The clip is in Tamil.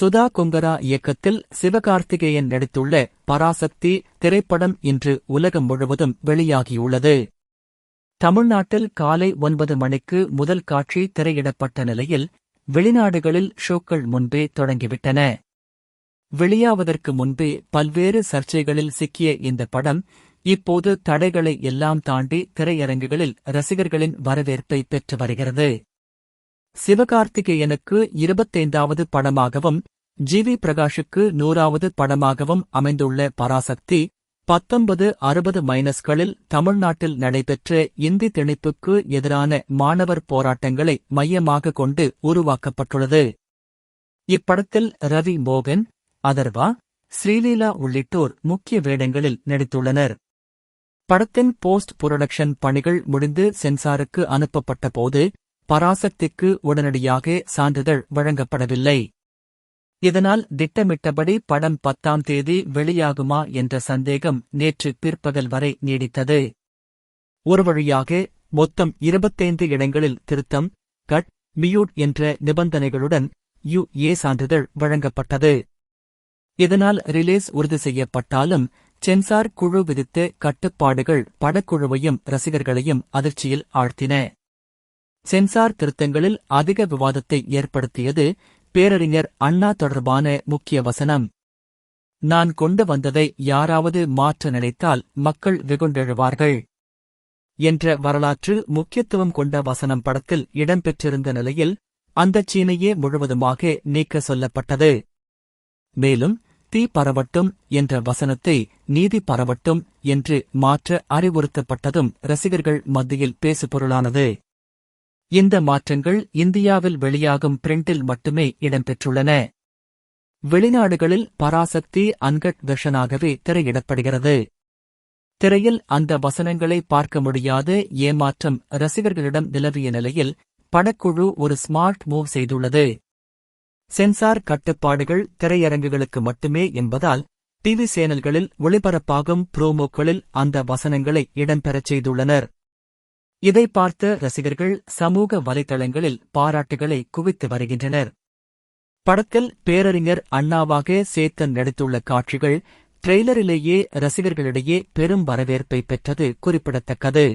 சுதா கொங்கரா இயக்கத்தில் சிவகார்த்திகேயன் நடித்துள்ள பராசக்தி திரைப்படம் இன்று உலகம் முழுவதும் வெளியாகியுள்ளது. தமிழ்நாட்டில் காலை ஒன்பது மணிக்கு முதல் காட்சி திரையிடப்பட்ட நிலையில் வெளிநாடுகளில் ஷோக்கள் முன்பே தொடங்கிவிட்டன. வெளியாவதற்கு முன்பே பல்வேறு சர்ச்சைகளில் சிக்கிய இந்த படம் இப்போது தடைகளை எல்லாம் தாண்டி திரையரங்குகளில் ரசிகர்களின் வரவேற்பை பெற்று வருகிறது. சிவகார்த்திகேயனுக்கு இருபத்தைந்தாவது படமாகவும் ஜி வி பிரகாஷுக்கு நூறாவது படமாகவும் அமைந்துள்ள பராசக்தி பத்தொன்பது அறுபது மைனஸ்களில் தமிழ்நாட்டில் நடைபெற்ற இந்தி திணிப்புக்கு எதிரான மாணவர் போராட்டங்களை மையமாக கொண்டு உருவாக்கப்பட்டுள்ளது. இப்படத்தில் ரவி மோகன் அதர்வா ஸ்ரீலீலா உள்ளிட்டோர் முக்கிய வேடங்களில் நடித்துள்ளனர். படத்தின் போஸ்ட் புரொடக்ஷன் பணிகள் முடிந்து சென்சாருக்கு அனுப்பப்பட்டபோது பராசக்திக்கு உடனடியாக சான்றிதழ் வழங்கப்படவில்லை. இதனால் திட்டமிட்டபடி படம் பத்தாம் தேதி வெளியாகுமா என்ற சந்தேகம் நேற்று பிற்பகல் வரை நீடித்தது. ஒரு வழியாக மொத்தம் இருபத்தைந்து இடங்களில் திருத்தம் கட் மியூட் என்ற நிபந்தனைகளுடன் யு ஏ சான்றிதழ் வழங்கப்பட்டது. இதனால் ரிலீஸ் உறுதி செய்யப்பட்டாலும் சென்சார் குழு விதித்த கட்டுப்பாடுகள் படக்குழுவையும் ரசிகர்களையும் அதிர்ச்சியில் ஆழ்த்தின. சென்சார் திருத்தங்களில் அதிக விவாதத்தை ஏற்படுத்தியது பேரறிஞர் அண்ணா தொடர்பான முக்கிய வசனம். நான் கொண்டு வந்ததை யாராவது மாற்ற நினைத்தால் மக்கள் வெகுண்டெழுவார்கள் என்ற வரலாற்று முக்கியத்துவம் கொண்ட வசனம் படத்தில் இடம்பெற்றிருந்த நிலையில் அந்தச் சீனையே முழுவதுமாக நீக்க சொல்லப்பட்டது. மேலும் தீ பரவட்டும் என்ற வசனத்தை நீதி பரவட்டும் என்று மாற்ற அறிவுறுத்தப்பட்டதும் ரசிகர்கள் மத்தியில் பேசுபொருளானது. இந்த மாற்றங்கள் இந்தியாவில் வெளியாகும் பிரிண்டில் மட்டுமே இடம்பெற்றுள்ளன. வெளிநாடுகளில் பராசக்தி அன்கட் வெர்ஷனாகவே திரையிடப்படுகிறது. திரையில் அந்த வசனங்களை பார்க்க முடியாத ஏமாற்றம் ரசிகர்களிடம் நிலவிய நிலையில் படக்குழு ஒரு ஸ்மார்ட் மூவ் செய்துள்ளது. சென்சார் கட்டுப்பாடுகள் திரையரங்குகளுக்கு மட்டுமே என்பதால் டிவி சேனல்களில் ஒளிபரப்பாகும் புரோமோக்களில் அந்த வசனங்களை இடம்பெறச் செய்துள்ளனர். இதை பார்த்த ரசிகர்கள் சமூக வலைதளங்களில் பாராட்டுகளை குவித்து வருகின்றனர். படத்தில் பேரறிஞர் அண்ணாவாக சேத்தன் நடித்துள்ள காட்சிகள் ட்ரெய்லரிலேயே ரசிகர்களிடையே பெரும் வரவேற்பை பெற்றது குறிப்பிடத்தக்கது.